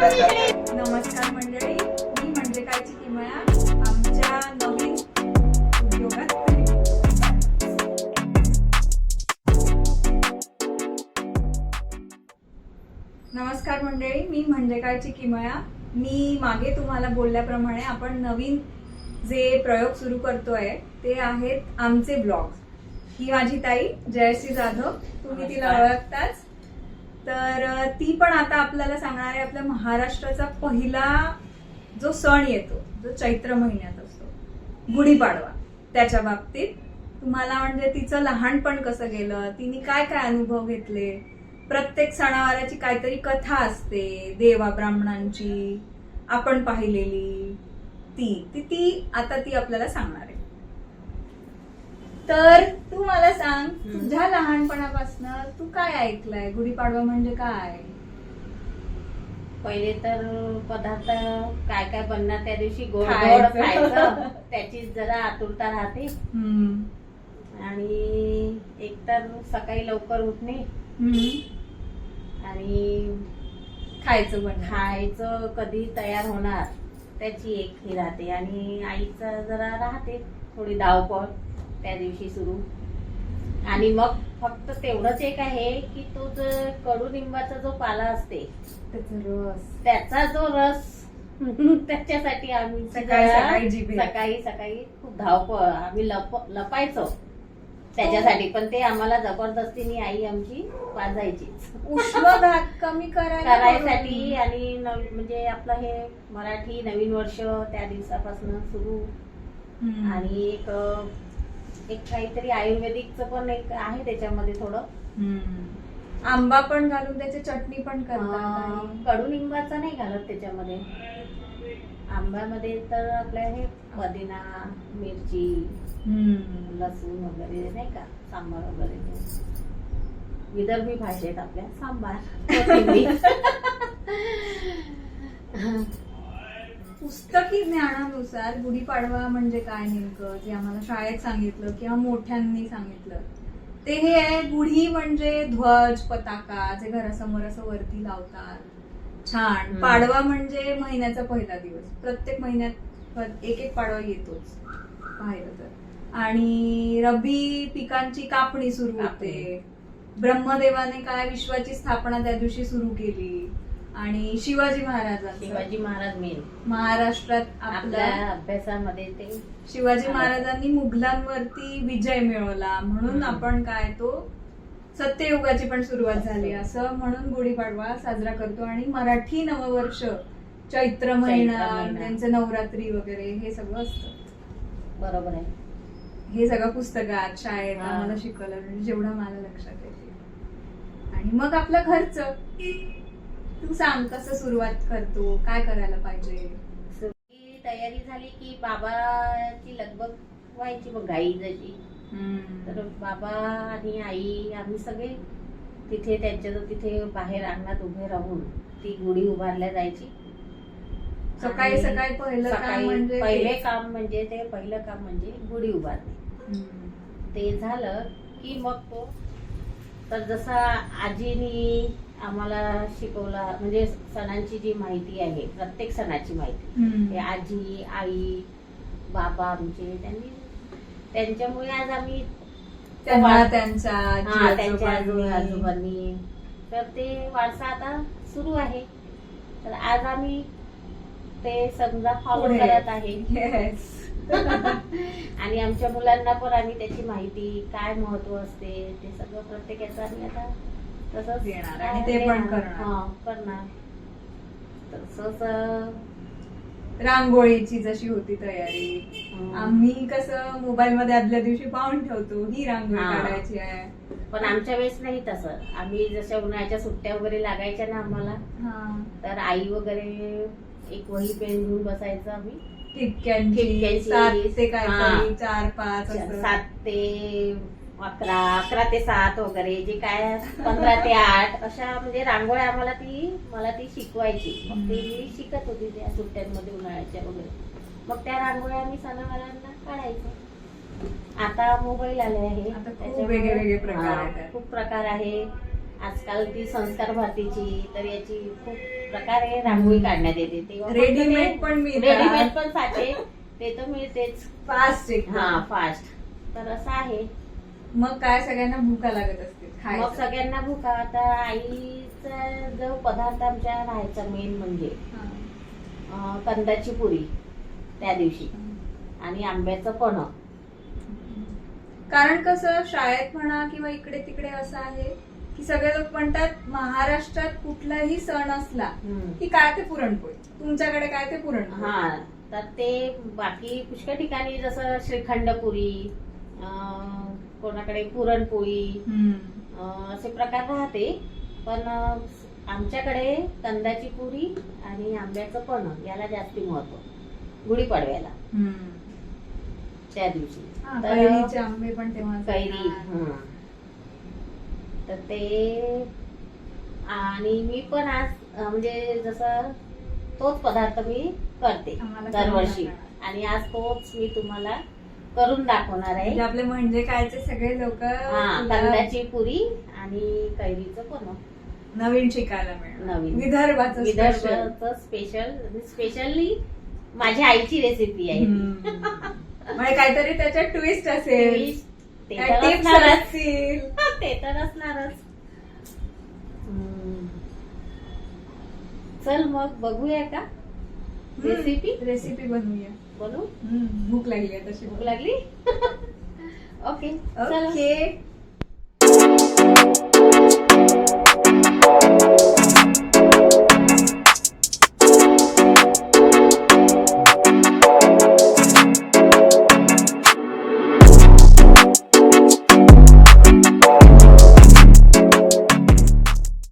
नमस्कार मंडळी. मी म्हणजे कायची किमया आमच्या नवीन उद्योगात नमस्कार मंडळी मी म्हणजे कायची किमया मी मागे तुम्हाला बोलल्याप्रमाणे आपण नवीन जे प्रयोग सुरू करतोय ते आहेत आमचे ब्लॉग ही माझी ताई जयश्री जाधव. तुम्ही तिला. ओळखताच. तर ती पण आता आपल्याला सांगणार आहे आपल्या महाराष्ट्राचा पहिला जो सण येतो जो चैत्र महिन्यात असतो गुढीपाडवा. त्याच्या बाबतीत तुम्हाला म्हणजे तिचं लहानपण कसं गेलं तिने काय काय अनुभव घेतले? प्रत्येक सणावाराची काहीतरी कथा असते देवा ब्राह्मणांची आपण पाहिलेली ती. ती ती आता ती आपल्याला सांगणार आहे. तर तू मला सांग. तुझ्या लहानपणापासून तू काय ऐकलंय? गुढीपाडवा म्हणजे काय? पहिले तर पदार्थ काय काय बनणार त्या दिवशी? गोड गोड खायचं. खायचं. त्याची जरा आतुरता राहते. हम्म. आणि एकतर सकाळी लवकर उठणे. हम्म. आणि खायचं पण खायचं कधी तयार होणार त्याची एक ही राहते. आणि आईचं जरा राहते थोडी धावपळ. त्या दिवशी सुरू. आणि मग फक्त तेवढंच एक आहे की तो जो कडुलिंबाचा जो पाला असते त्याचा रस. त्याचा जो रस त्याच्यासाठी आम्ही सकाळी- सकाळी खूप धावपळ आम्ही लप लपायचो. त्याच्यासाठी पण ते आम्हाला जबरदस्तीने आई आमची पाजायची उष्मघात कमी करायसाठी. आणि म्हणजे आपलं हे मराठी नवीन वर्ष त्या दिवसापासून सुरू. आणि एक एक काहीतरी आयुर्वेदिकचं पण एक आहे त्याच्यामध्ये थोडं. आंबा पण घालून त्याची चटणी पण करतात कडुलिंबाचं नाही घालत त्याच्यामध्ये आंब्यामध्ये तर आपल्या हे पुदिना मिरची. लसूण वगैरे नाही का सांबार वगैरे. विदर्भी भाषेत आपल्या सांबार. पुस्तकी ज्ञानानुसार गुढीपाडवा म्हणजे काय नेमकं? जे आम्हाला शाळेत सांगितलं किंवा मोठ्यांनी सांगितलं. ते हे आहे गुढी म्हणजे ध्वज पताका जे घरासमोर असं वरती लावतात. छान. पाडवा म्हणजे महिन्याचा पहिला दिवस. प्रत्येक महिन्यात एक एक पाडवा येतोच. पाहिलं तर. आणि रब्बी पिकांची कापणी सुरू होते. ब्रह्मदेवाने काय विश्वाची स्थापना त्या दिवशी सुरू केली. आणि शिवाजी महाराजांचं. शिवाजी महाराज मेन महाराष्ट्रात आपल्या अभ्यासामध्ये ते शिवाजी. महाराजांनी मुघलांवरती विजय मिळवला. म्हणून हम्म. आपण काय तो सत्ययुगाची पण सुरुवात झाली. असं म्हणून गुढीपाडवा साजरा करतो. आणि मराठी नववर्ष चैत्र महिना महिना. त्यांचे नवरात्री वगैरे हे सगळं असतं. बरोबर आहे. हे सगळं पुस्तकात शाळेत हा. आम्हाला शिकवलं. म्हणजे जेवढं मला लक्षात येते. आणि मग आपलं घरचं. तू सांग कसं सुरुवात करतो? काय करायला पाहिजे? सगळी तयारी झाली की बाबाची लगबग व्हायची मग गाई जशी. तर बाबा आणि आई आम्ही सगळे तिथे त्यांच्या तिथे बाहेर अंगणात उभे राहून ती गुढी उभारल्या जायची. सकाळी सकाळी पहिलं काम म्हणजे पहिले. काम म्हणजे ते पहिलं काम म्हणजे गुढी उभारणे. ते झालं की मग तो तर जसा आजीनी आम्हाला शिकवला म्हणजे सणांची जी माहिती आहे प्रत्येक सणाची माहिती. आजी आई बाबा आमचे त्यांनी त्यांच्यामुळे आज आम्ही त्यांचा हा आजोबांनी- आजो- आजोबांनी. तर ते वारसा आता सुरू आहे. तर आज आम्ही ते समजा फॉलो. करत आहे. आणि आमच्या मुलांना पण आम्ही त्याची माहिती काय महत्त्व असते ते सगळं प्रत्येकाचं आम्ही आता तसंच देणार आणि ते पण. करणार. हा, करणार तसंच रांगोळीची जशी होती तयारी. आम्ही कसं मोबाईल मध्ये आदल्या दिवशी पाहून ठेवतो ही रांगोळी हा. काढायची आहे पण आमच्या वेळेस नाही तसं आम्ही जशा उन्हाळ्याच्या सुट्ट्या वगैरे लागायच्या ना आम्हाला हा. तर आई वगैरे एक वही पेन घेऊन बसायचं आम्ही ठिपक्यांची ठिपक्यांची, सात ते हा. चार पाच असं. सात ते अकरा अकरा ते सात वगैरे जे काय पंधरा ते आठ अशा म्हणजे रांगोळ्या आम्हाला ती मला ती शिकवायची. मग ती मी शिकत होती त्या सुट्ट्यांमध्ये उन्हाळ्याच्या वगैरे. मग त्या रांगोळ्या आम्ही सणावारांना काढायचो. आता मोबाईल आले आहे. खूप त्याच्यामुळे- प्रकार. खूप आहे. आजकाल ती संस्कार भारतीची तर याची खूप प्रकारे रांगोळी काढण्यात येते. तेव्हा रेडीमेड पण. रेडीमेड पण साचे. ते तर मिळतेच. फास्ट. हा फास्ट तर असं आहे. मग काय सगळ्यांना भूका लागत असतील मग खायचं? सगळ्यांना भूका. आता आईचा जो पदार्थ आमच्या राहायचा मेन म्हणजे हा. अं, कंदाची पुरी त्या दिवशी. आणि आंब्याचं पण कारण कसं शाळेत म्हणा किंवा इकडे तिकडे असं आहे की सगळे लोक म्हणतात महाराष्ट्रात कुठलाही सण असला की काय ते पुरणपोळी. तुमच्याकडे काय ते पुरणपोळी? हा तर ते बाकी पुष्कळ ठिकाणी जसं श्रीखंडपुरी अं, कोणाकडे पुरणपोळी असे प्रकार राहते. पण आमच्याकडे कंदाची पुरी आणि आंब्याचं पण याला जास्ती महत्त्व. गुढीपाडव्याला. त्या दिवशी. तर- आंबे पण तेव्हा कैरी. तर ते आणि मी पण आज म्हणजे जसं तोच पदार्थ मी करते दरवर्षी. आणि आज तोच मी तुम्हाला करून दाखवणार आहे. म्हणजे आपले म्हणजे कायचे सगळे लोक हा कांद्याची पुरी आणि कैरीचं पण नवीन शिकायला नवीन. विदर्भाचं special. विदर्भाचं स्पेशल स्पेशली माझ्या आईची रेसिपी आहे. हम्म. म्हणजे काहीतरी त्याच्यात ट्विस्ट असेल. ते काय तर असणारच. असतील. ते तर असणारच. हम्म. चल मग बघूया का? रेसिपी रेसिपी बनवूया. बनवू? भूक लागली आहे तशी भूक लागली? Okay okay